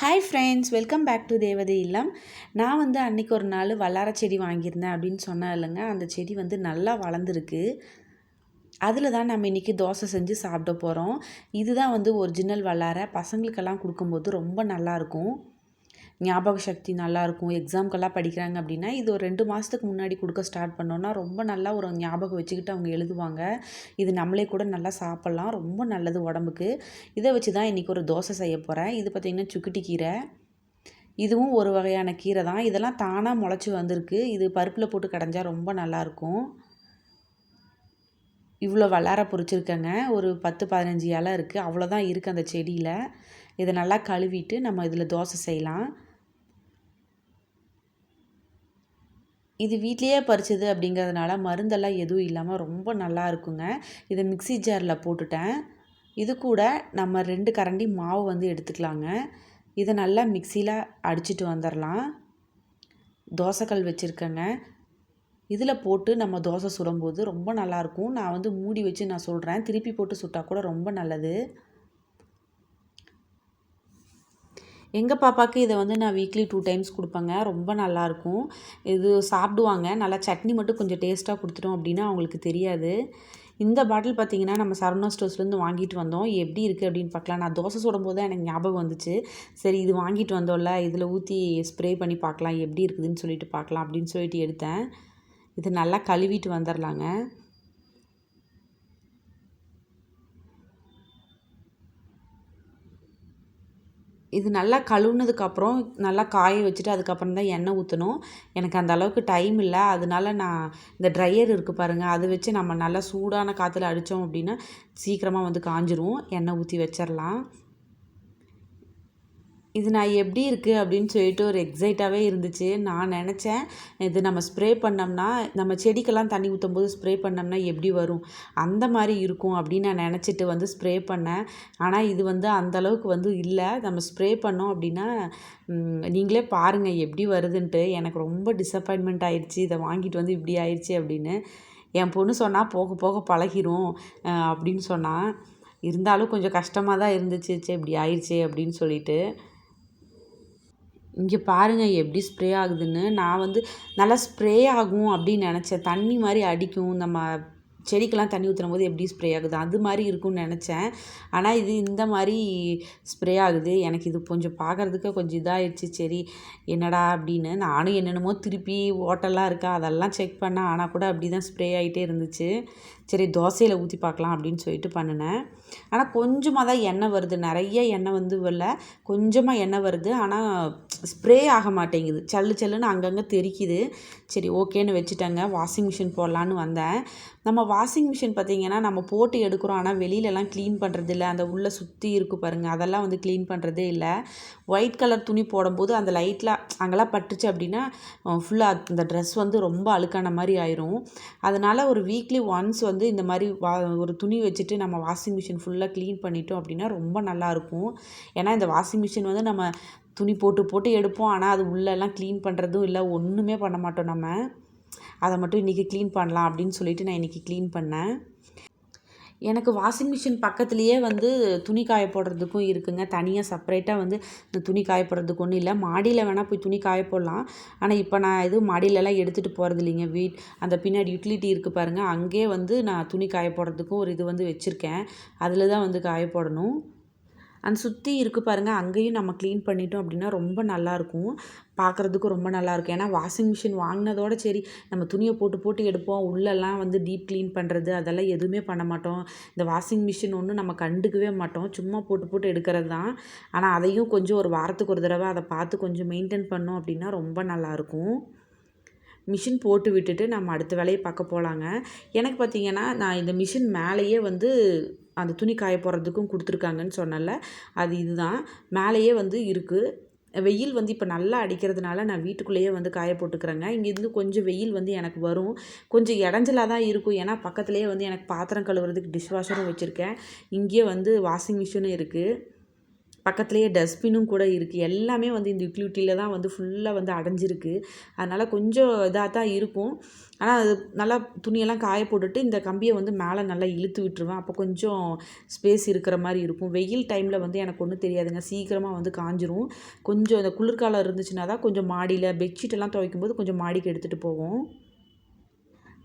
Hi friends welcome back to தேவதை இல்லம் நான் வந்து அன்றைக்கி ஒரு நாள் வல்லார செடி வாங்கியிருந்தேன் அப்படின்னு சொன்னேன் இல்லைங்க அந்த செடி வந்து நல்லா வளர்ந்துருக்கு. அதில் தான் நம்ம இன்றைக்கி தோசை செஞ்சு சாப்பிட போகிறோம் இதுதான் வந்து ஒரிஜினல் வல்லார பசங்களுக்கெல்லாம் கொடுக்கும்போது ரொம்ப நல்லாயிருக்கும் ஞாபக சக்தி நல்லாயிருக்கும் எக்ஸாம்க்கெல்லாம் படிக்கிறாங்க அப்படின்னா இது ஒரு ரெண்டு மாதத்துக்கு முன்னாடி கொடுக்க ஸ்டார்ட் பண்ணோன்னா ரொம்ப நல்லா ஒரு ஞாபகம் வச்சுக்கிட்டு அவங்க எழுதுவாங்க. இது நம்மளே கூட நல்லா சாப்பிட்லாம் ரொம்ப நல்லது உடம்புக்கு. இதை வச்சு தான் இன்றைக்கி ஒரு தோசை செய்ய போகிறேன் இது பார்த்திங்கன்னா சுக்குட்டி கீரை. இதுவும் ஒரு வகையான கீரை தான். இதெல்லாம் தானாக முளைச்சி வந்திருக்கு. இது பருப்பில் போட்டு கடைஞ்சா ரொம்ப நல்லாயிருக்கும் இவ்வளோ வளர பொறிச்சிருக்கேங்க ஒரு பத்து பதினஞ்சு இலை இருக்குது அவ்வளோதான் இருக்குது அந்த செடியில். இதை நல்லா கழுவிட்டு நம்ம இதில் தோசை செய்யலாம். இது வீட்லேயே பறிச்சது அப்படிங்கிறதுனால மருந்தெல்லாம் எதுவும் இல்லாமல் ரொம்ப நல்லா இருக்குங்க. இதை மிக்சி ஜாரில் போட்டுட்டேன். இது கூட நம்ம ரெண்டு கரண்டி மாவு வந்து எடுத்துக்கலாங்க. இதை நல்லா மிக்சியில் அடிச்சிட்டு வந்துடலாம் தோசைக்கல் வச்சுருக்கேங்க. இதில் போட்டு நம்ம தோசை சுடும்போது ரொம்ப நல்லாயிருக்கும் நான் வந்து மூடி வச்சு நான் சொல்கிறேன் திருப்பி போட்டு சுட்டால் கூட ரொம்ப நல்லது. எங்கள் பாப்பாவுக்கு இதை வந்து நான் வீக்லி டூ டைம்ஸ் கொடுப்பேங்க. ரொம்ப நல்லாயிருக்கும் இது சாப்பிடுவாங்க. நல்லா சட்னி மட்டும் கொஞ்சம் டேஸ்ட்டாக கொடுத்துட்டோம் அப்படின்னா அவங்களுக்கு தெரியாது. இந்த பாட்டில் பார்த்தீங்கன்னா நம்ம சரவணா ஸ்டோர்ஸ்லேருந்து வாங்கிட்டு வந்தோம். எப்படி இருக்குது அப்படின்னு பார்க்கலாம். நான் தோசை சுடும்போது தான் எனக்கு ஞாபகம் வந்துச்சு. சரி இது வாங்கிட்டு வந்தோம்ல. இதில் ஊற்றி ஸ்ப்ரே பண்ணி பார்க்கலாம். எப்படி இருக்குதுன்னு சொல்லிட்டு பார்க்கலாம் அப்படின்னு சொல்லிட்டு எடுத்தேன். இது நல்லா கழுவிட்டு வந்துடலாங்க இது நல்லா கழுவுனதுக்கப்புறம் நல்லா காய வச்சுட்டு அதுக்கப்புறம் தான் எண்ணெய் ஊற்றணும் எனக்கு அந்த அளவுக்கு டைம் இல்லை. அதனால நான் இந்த ட்ரையர் இருக்குது பாருங்கள் அதை வச்சு நம்ம நல்லா சூடான காற்றுல அடித்தோம் அப்படின்னா சீக்கிரமாக வந்து காஞ்சிரும். எண்ணெய் ஊற்றி வச்சிடலாம் இது நான் எப்படி இருக்குது அப்படின்னு சொல்லிட்டு ஒரு எக்ஸைட்டாகவே இருந்துச்சு. நான் நினச்சேன் இது நம்ம ஸ்ப்ரே பண்ணோம்னா நம்ம செடிக்கெல்லாம் தண்ணி ஊற்றும் போது ஸ்ப்ரே பண்ணோம்னா எப்படி வரும்? அந்த மாதிரி இருக்கும் அப்படின்னு நான் நினச்சிட்டு வந்து ஸ்ப்ரே பண்ணேன். ஆனால் இது வந்து அந்தளவுக்கு வந்து இல்லை. நம்ம ஸ்ப்ரே பண்ணோம் அப்படின்னா நீங்களே பாருங்கள் எப்படி வருதுன்ட்டு. எனக்கு ரொம்ப டிசப்பாயின்மெண்ட் ஆயிடுச்சு. இதை வாங்கிட்டு வந்து இப்படி ஆயிடுச்சு அப்படின்னு. என் பொண்ணு சொன்னால் போக போக பழகிரும். அப்படின்னு சொன்னால் இருந்தாலும் கொஞ்சம் கஷ்டமாக தான் இருந்துச்சு. இப்படி ஆயிடுச்சு அப்படின்னு சொல்லிட்டு. இங்கே பாருங்கள் எப்படி ஸ்ப்ரே ஆகுதுன்னு. நான் வந்து நல்லா ஸ்ப்ரே ஆகும் அப்படின்னு நினச்சேன். தண்ணி மாதிரி அடிக்கும். நம்ம செடிக்கெல்லாம் தண்ணி ஊற்றுற போது எப்படி ஸ்ப்ரே ஆகுது? அது மாதிரி இருக்கும்னு நினச்சேன். ஆனால் இது இந்த மாதிரி ஸ்ப்ரே ஆகுது. எனக்கு இது கொஞ்சம் பார்க்குறதுக்கு கொஞ்சம் இதாகிடுச்சு சரி என்னடா அப்படின்னு. நானும் என்னென்னமோ திருப்பி ஓட்டெல்லாம் இருக்கா? அதெல்லாம் செக் பண்ணேன். ஆனால் கூட அப்படி தான் ஸ்ப்ரே ஆகிட்டே இருந்துச்சு. சரி தோசையில் ஊற்றி பார்க்கலாம் அப்படின்னு சொல்லிட்டு பண்ணினேன். ஆனால் கொஞ்சமாக தான் எண்ணெய் வருது. நிறைய எண்ணெய் வந்து வரல. கொஞ்சமாக எண்ணெய் வருது. ஆனால் ஸ்ப்ரே ஆக மாட்டேங்குது. சல்லு சல்லுன்னு அங்கங்கே தெரிக்குது. சரி ஓகேன்னு வச்சுட்டேங்க. வாஷிங் மிஷின் போடலான்னு வந்தேன். நம்ம வாஷிங் மிஷின் பார்த்திங்கன்னா நம்ம போட்டு எடுக்கிறோம். ஆனால் வெளியிலலாம் க்ளீன் பண்ணுறது இல்லை அந்த உள்ளே சுற்றி இருக்குது பாருங்கள் அதெல்லாம் வந்து க்ளீன் பண்ணுறதே இல்லை. ஒயிட் கலர் துணி போடும்போது அந்த லைட்டில் அங்கெல்லாம் பட்டுச்சு அப்படின்னா ஃபுல்லாக அந்த ட்ரெஸ் வந்து ரொம்ப அழுக்கான மாதிரி ஆயிரும். அதனால் ஒரு வீக்லி ஒன்ஸ் வந்து இந்த மாதிரி வா ஒரு துணி வச்சுட்டு நம்ம வாஷிங் மிஷின் ஃபுல்லாக க்ளீன் பண்ணிட்டோம் அப்படின்னா ரொம்ப நல்லாயிருக்கும். ஏன்னா இந்த வாஷிங் மிஷின் வந்து நம்ம துணி போட்டு போட்டு எடுப்போம். ஆனால் அது உள்ளெல்லாம் க்ளீன் பண்ணுறதும் இல்லை. ஒன்றுமே பண்ண மாட்டோம் நம்ம. அதை மட்டும் இன்றைக்கி க்ளீன் பண்ணலாம் அப்படின்னு சொல்லிட்டு நான் இன்றைக்கி க்ளீன் பண்ணேன். எனக்கு வாஷிங் மிஷின் பக்கத்துலேயே வந்து துணி காய போடுறதுக்கும் இருக்குங்க. தனியாக செப்பரேட்டாக வந்து இந்த துணி காய போடுறதுக்கு ஒன்றும் இல்லை. மாடியில் வேணால் போய் துணி காய போடலாம். ஆனால் இப்போ நான் எதுவும் மாடியிலலாம் எடுத்துகிட்டு போகிறது இல்லைங்க. வீட் அந்த பின்னாடி யூட்டிலிட்டி இருக்குது பாருங்கள் அங்கேயே வந்து நான் துணி காய போடுறதுக்கும் ஒரு இது வந்து வச்சுருக்கேன். அதில் தான் வந்து காய போடணும். அந்த சுற்றி இருக்குது பாருங்கள் அங்கேயும் நம்ம க்ளீன் பண்ணிட்டோம் அப்படின்னா ரொம்ப நல்லாயிருக்கும். பார்க்குறதுக்கும் ரொம்ப நல்லாயிருக்கும். ஏன்னா வாஷிங் மிஷின் வாங்கினதோட சரி நம்ம துணியை போட்டு போட்டு எடுப்போம். உள்ளெல்லாம் வந்து டீப் க்ளீன் பண்ணுறது அதெல்லாம் எதுவுமே பண்ண மாட்டோம். இந்த வாஷிங் மிஷின் ஒன்றும் நம்ம கண்டுக்கவே மாட்டோம். சும்மா போட்டு போட்டு எடுக்கிறது தான். ஆனால் அதையும் கொஞ்சம் ஒரு வாரத்துக்கு ஒரு தடவை அதை பார்த்து கொஞ்சம் மெயின்டைன் பண்ணோம் அப்படின்னா ரொம்ப நல்லாயிருக்கும். மிஷின் போட்டு விட்டுட்டு நம்ம அடுத்த வேலையை பார்க்க போகலாங்க எனக்கு பார்த்திங்கன்னா நான் இந்த மிஷின் மேலேயே வந்து அந்த துணி காய போடுறதுக்கும் கொடுத்துருக்காங்கன்னு சொன்னல அது இதுதான். மேலேயே வந்து இருக்குது வெயில் வந்து இப்போ நல்லா அடிக்கிறதுனால நான் வீட்டுக்குள்ளேயே வந்து காய போட்டுக்கிறேங்க. இங்கேருந்து கொஞ்சம் வெயில் வந்து எனக்கு வரும். கொஞ்சம் இடைஞ்சலாக தான் இருக்கும். ஏன்னா பக்கத்துலேயே வந்து எனக்கு பாத்திரம் கழுவுறதுக்கு டிஷ் வாஷரும் வச்சுருக்கேன். இங்கேயே வந்து வாஷிங் மிஷினும் இருக்குது பக்கத்துலேயே டஸ்ட்பினும் கூட இருக்குது எல்லாமே வந்து இந்த யூட்டிலிட்டியில் தான் வந்து ஃபுல்லாக வந்து அடைஞ்சிருக்கு. அதனால் கொஞ்சம் இதாக தான் இருக்கும். ஆனால் அது நல்லா துணியெல்லாம் காய போட்டுட்டு இந்த கம்பியை வந்து மேலே நல்லா இழுத்து விட்டுருவேன். அப்போ கொஞ்சம் ஸ்பேஸ் இருக்கிற மாதிரி இருக்கும். வெயில் டைமில் வந்து எனக்கு ஒன்றும் தெரியாதுங்க. சீக்கிரமாக வந்து காஞ்சிரும். கொஞ்சம் இந்த குளிர்காலம் இருந்துச்சுன்னா தான் கொஞ்சம் மாடியில் பெட்ஷீட்டெல்லாம் துவைக்கும் போது கொஞ்சம் மாடிக்கு எடுத்துகிட்டு போவோம்.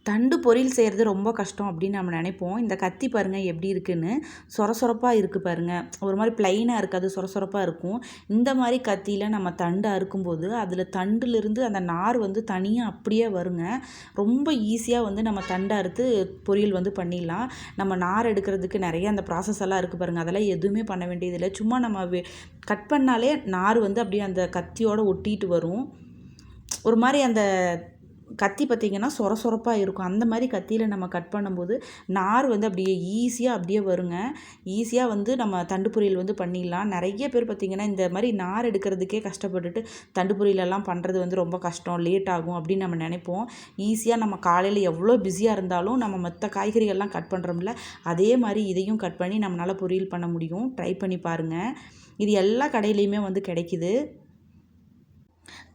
தண்டு பொரியல் செய்கிறது ரொம்ப கஷ்டம் அப்படின்னு நம்ம நினைப்போம். இந்த கத்தி பாருங்கள் எப்படி இருக்குன்னு. சொர சொரப்பாக இருக்குது பாருங்கள் ஒரு மாதிரி ப்ளைனாக இருக்காது சொர சொரப்பாக இருக்கும். இந்த மாதிரி கத்தியில் நம்ம தண்டு அறுக்கும்போது அதில் தண்டுலேருந்து அந்த நார் வந்து தனியாக அப்படியே வருங்க. ரொம்ப ஈஸியாக வந்து நம்ம தண்டை அறுத்து பொரியல் வந்து பண்ணிடலாம். நம்ம நார் எடுக்கிறதுக்கு நிறைய அந்த ப்ராசஸ் எல்லாம் இருக்குது பாருங்கள் அதெல்லாம் எதுவுமே பண்ண வேண்டியதில்லை. சும்மா நம்ம கட் பண்ணாலே நார் வந்து அப்படியே அந்த கத்தியோடு ஒட்டிட்டு வரும். ஒரு மாதிரி அந்த கத்தி பார்த்திங்கன்னா சொர சொரப்பாக இருக்கும். அந்த மாதிரி கத்தியில் நம்ம கட் பண்ணும்போது நார் வந்து அப்படியே ஈஸியாக அப்படியே வருங்க. ஈஸியாக வந்து நம்ம தண்டு பொரியல் வந்து பண்ணிடலாம். நிறைய பேர் பார்த்திங்கன்னா இந்த மாதிரி நார் எடுக்கிறதுக்கே கஷ்டப்பட்டுட்டு தண்டு பொரியலெல்லாம் பண்ணுறது வந்து ரொம்ப கஷ்டம். லேட் ஆகும் அப்படின்னு நம்ம நினைப்போம். ஈஸியாக நம்ம காலையில் எவ்வளோ பிஸியாக இருந்தாலும் நம்ம மற்ற காய்கறிகள்லாம் கட் பண்ணுறோம்ல அதே மாதிரி இதையும் கட் பண்ணி நம்மளால் பொரியல் பண்ண முடியும். ட்ரை பண்ணி பாருங்கள் இது எல்லா கடையிலையுமே வந்து கிடைக்கிது.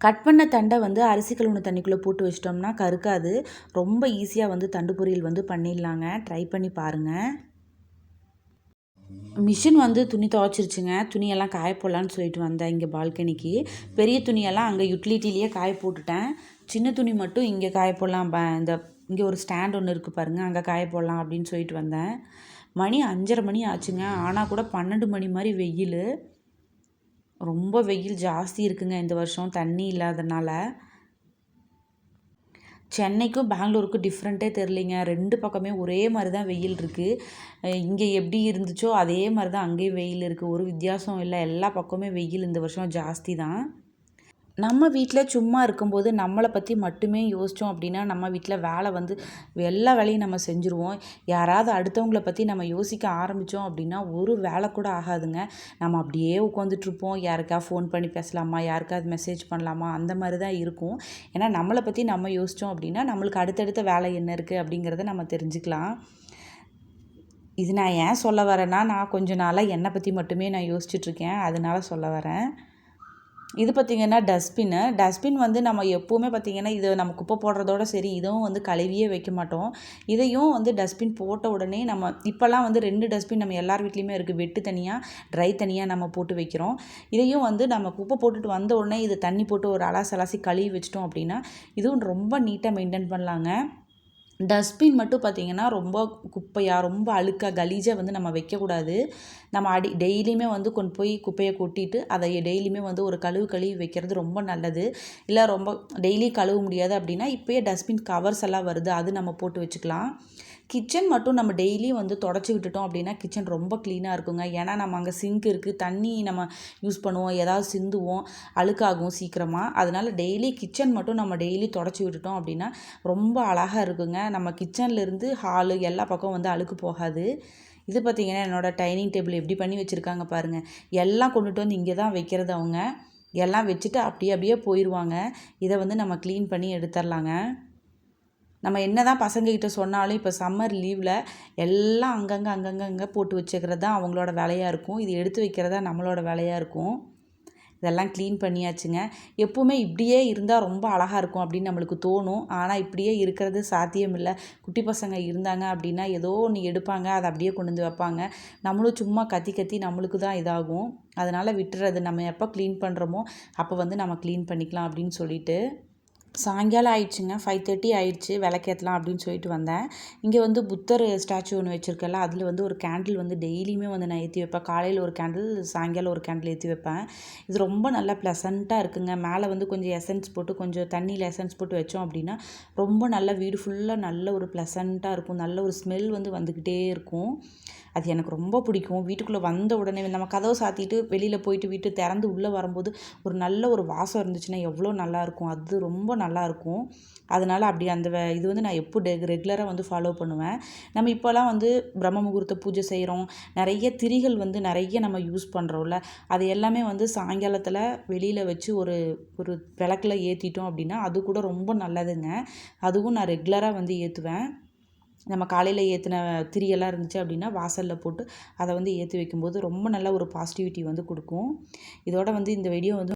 கட் பண்ண தண்டை வந்து அரிசி கழுவுன தண்ணிக்குள்ளே போட்டு வச்சிட்டோம்னா கருக்காது. ரொம்ப ஈஸியாக வந்து தண்டு பொரியல் வந்து பண்ணிடலாங்க. ட்ரை பண்ணி பாருங்கள் மிஷின் வந்து துணி துவைச்சிருச்சுங்க. துணியெல்லாம் காய போடலான்னு சொல்லிட்டு வந்தேன் இங்கே பால்கனிக்கு. பெரிய துணியெல்லாம் அங்கே யூட்டிலிட்டிலேயே காய போட்டுட்டேன். சின்ன துணி மட்டும் இங்கே காய போடலாம். இந்த இங்கே ஒரு ஸ்டாண்ட் ஒன்று இருக்குது பாருங்கள் அங்கே காய போடலாம் அப்படின்னு சொல்லிட்டு வந்தேன். மணி அஞ்சரை மணி ஆச்சுங்க. ஆனால் கூட பன்னெண்டு மணி மாதிரி வெயில். ரொம்ப வெயில் ஜாஸ்தி இருக்குங்க இந்த வருஷம். தண்ணி இல்லாதனால. சென்னைக்கும் பெங்களூருக்கும் டிஃப்ரெண்ட்டே தெரிலிங்க ரெண்டு பக்கமே ஒரே மாதிரி தான் வெயில் இருக்குது இங்கே எப்படி இருந்துச்சோ அதே மாதிரி தான் அங்கேயும் வெயில் இருக்குது ஒரு வித்தியாசம் இல்லை. எல்லா பக்கமே வெயில் இந்த வருஷம் ஜாஸ்தி தான் நம்ம வீட்டில் சும்மா இருக்கும்போது நம்மளை பற்றி மட்டுமே யோசித்தோம் அப்படின்னா நம்ம வீட்டில் வேலை வந்து எல்லா வேலையும் நம்ம செஞ்சுருவோம். யாராவது அடுத்தவங்கள பற்றி நம்ம யோசிக்க ஆரம்பித்தோம் அப்படின்னா ஒரு வேலை கூட ஆகாதுங்க. நம்ம அப்படியே உட்காந்துட்ருப்போம் யாருக்கா ஃபோன் பண்ணி பேசலாமா? யாருக்காவது மெசேஜ் பண்ணலாமா? அந்த மாதிரி தான் இருக்கும். ஏன்னா நம்மளை பற்றி நம்ம யோசித்தோம் அப்படின்னா நம்மளுக்கு அடுத்தடுத்த வேலை என்ன இருக்குது அப்படிங்கிறத நம்ம தெரிஞ்சுக்கலாம். இது நான் ஏன் சொல்ல வரேன்னா நான் கொஞ்ச நாளாக என்னை பற்றி மட்டுமே நான் யோசிச்சுட்ருக்கேன் அதனால சொல்ல வரேன். இது பார்த்திங்கன்னா டஸ்ட்பின்னு டஸ்ட்பின் வந்து நம்ம எப்போவுமே பார்த்திங்கன்னா இது நம்ம குப்பை போடுறதோட சரி இதுவும் வந்து கழுவியே வைக்க மாட்டோம். இதையும் வந்து டஸ்ட்பின் போட்ட உடனே நம்ம இப்போல்லாம் வந்து ரெண்டு டஸ்ட்பின் நம்ம எல்லார் வீட்லேயுமே இருக்குது வெட்டு தனியாக ட்ரை தனியாக நம்ம போட்டு வைக்கிறோம். இதையும் வந்து நம்ம குப்பை போட்டுட்டு வந்த உடனே இது தண்ணி போட்டு ஒரு அலாசி அலாசி கழுவி வச்சிட்டோம் அப்படின்னா இதுவும் ரொம்ப நீட்டாக மெயின்டைன் பண்ணலாங்க. டஸ்ட்பின் மட்டும் பார்த்திங்கன்னா ரொம்ப குப்பையாக ரொம்ப அழுக்காக கலீஜாக வந்து நம்ம வைக்கக்கூடாது. நம்ம அடி டெய்லியுமே வந்து கொண்டு போய் குப்பையை கொட்டிட்டு அதை டெய்லியுமே வந்து ஒரு கழுவு கழுவி வைக்கிறது ரொம்ப நல்லது. இல்லை ரொம்ப டெய்லி கழுவ முடியாது அப்படின்னா இப்போயே டஸ்ட்பின் கவர்ஸ் எல்லாம் வருது அது நம்ம போட்டு வச்சுக்கலாம். கிச்சன் மட்டும் நம்ம டெய்லியும் வந்து தொடச்சி விட்டுட்டோம் அப்படின்னா கிச்சன் ரொம்ப க்ளீனாக இருக்குங்க. ஏன்னா நம்ம அங்கே சிங்க் இருக்குது தண்ணி நம்ம யூஸ் பண்ணுவோம். ஏதாவது சிந்துவோம் அழுக்காகும் சீக்கிரமாக அதனால் டெய்லி கிச்சன் மட்டும் நம்ம டெய்லி தொடச்சி விட்டுட்டோம் அப்படின்னா ரொம்ப அழகாக இருக்குங்க. நம்ம கிச்சன்லேருந்து ஹாலு எல்லா பக்கம் வந்து அழுக்கு போகாது. இது பார்த்திங்கன்னா என்னோடய டைனிங் டேபிள் எப்படி பண்ணி வச்சுருக்காங்க பாருங்கள் எல்லாம் கொண்டுட்டு வந்து இங்கே தான் வைக்கிறது அவங்க. எல்லாம் வச்சுட்டு அப்படியே அப்படியே போயிடுவாங்க இதை வந்து நம்ம க்ளீன் பண்ணி எடுத்துடலாங்க. நம்ம என்ன தான் பசங்கக்கிட்ட சொன்னாலும் இப்போ சம்மர் லீவில் எல்லாம் அங்கங்கே அங்கங்கே அங்கே போட்டு வச்சுக்கிறது தான் அவங்களோட வேலையாக இருக்கும். இது எடுத்து வைக்கிறதா நம்மளோட வேலையாக இருக்கும். இதெல்லாம் க்ளீன் பண்ணியாச்சுங்க. எப்போவுமே இப்படியே இருந்தால் ரொம்ப அழகாக இருக்கும் அப்படின்னு நம்மளுக்கு தோணும். ஆனால் இப்படியே இருக்கிறது சாத்தியம் இல்லை. குட்டி பசங்க இருந்தாங்க அப்படின்னா ஏதோ ஒன்று எடுப்பாங்க. அதை அப்படியே கொண்டு வந்து வைப்பாங்க. நம்மளும் சும்மா கத்தி கத்தி நம்மளுக்கு தான் இதாகும். அதனால் விட்டுறது நம்ம எப்போ க்ளீன் பண்ணுறோமோ அப்போ வந்து நம்ம க்ளீன் பண்ணிக்கலாம் அப்படின்னு சொல்லிட்டு சாயங்காலம் ஆயிடுச்சுங்க. ஃபைவ் தேர்ட்டி ஆயிடுச்சு. விளக்கேற்றலாம் அப்படின்னு சொல்லிட்டு வந்தேன். இங்கே வந்து புத்தர் ஸ்டாச்சு ஒன்று வச்சுருக்கல அதில் வந்து ஒரு கேண்டில் வந்து டெய்லியுமே வந்து நான் ஏற்றி வைப்பேன். காலையில் ஒரு கேண்டில் சாயங்காலம் ஒரு கேண்டில் ஏற்றி வைப்பேன். இது ரொம்ப நல்லா ப்ளசண்ட்டாக இருக்குங்க. மேலே வந்து கொஞ்சம் எசன்ஸ் போட்டு கொஞ்சம் தண்ணியில் எசன்ஸ் போட்டு வச்சோம் அப்படின்னா ரொம்ப நல்ல வீடு ஃபுல்லாக நல்ல ஒரு ப்ளசண்ட்டாக இருக்கும். நல்ல ஒரு ஸ்மெல் வந்து வந்துக்கிட்டே இருக்கும். அது எனக்கு ரொம்ப பிடிக்கும். வீட்டுக்குள்ளே வந்த உடனே நம்ம கதவை சாத்திட்டு வெளியில் போயிட்டு வீட்டு திறந்து உள்ளே வரும்போது ஒரு நல்ல ஒரு வாசம் இருந்துச்சுன்னா எவ்வளோ நல்லாயிருக்கும் அது ரொம்ப நல்லாயிருக்கும் அதனால் அப்படி அந்த இது வந்து நான் எப்போ டெ ரெகுலராக வந்து ஃபாலோ பண்ணுவேன். நம்ம இப்போலாம் வந்து பிரம்ம முகூர்த்த பூஜை செய்கிறோம் நிறைய திரிகள் வந்து நிறைய நம்ம யூஸ் பண்ணுறோம்ல அது எல்லாமே வந்து சாயங்காலத்தில் வெளியில் வச்சு ஒரு ஒரு விளக்கில் ஏற்றிட்டோம் அப்படின்னா அது கூட ரொம்ப நல்லதுங்க. அதுவும் நான் ரெகுலராக வந்து ஏற்றுவேன் நம்ம காலையில் ஏற்றின திரியெல்லாம் இருந்துச்சு அப்படின்னா வாசலில் போட்டு அதை வந்து ஏற்றி வைக்கும்போது ரொம்ப நல்ல ஒரு பாசிட்டிவிட்டி வந்து கொடுக்கும். இதோட வந்து இந்த வீடியோ வந்து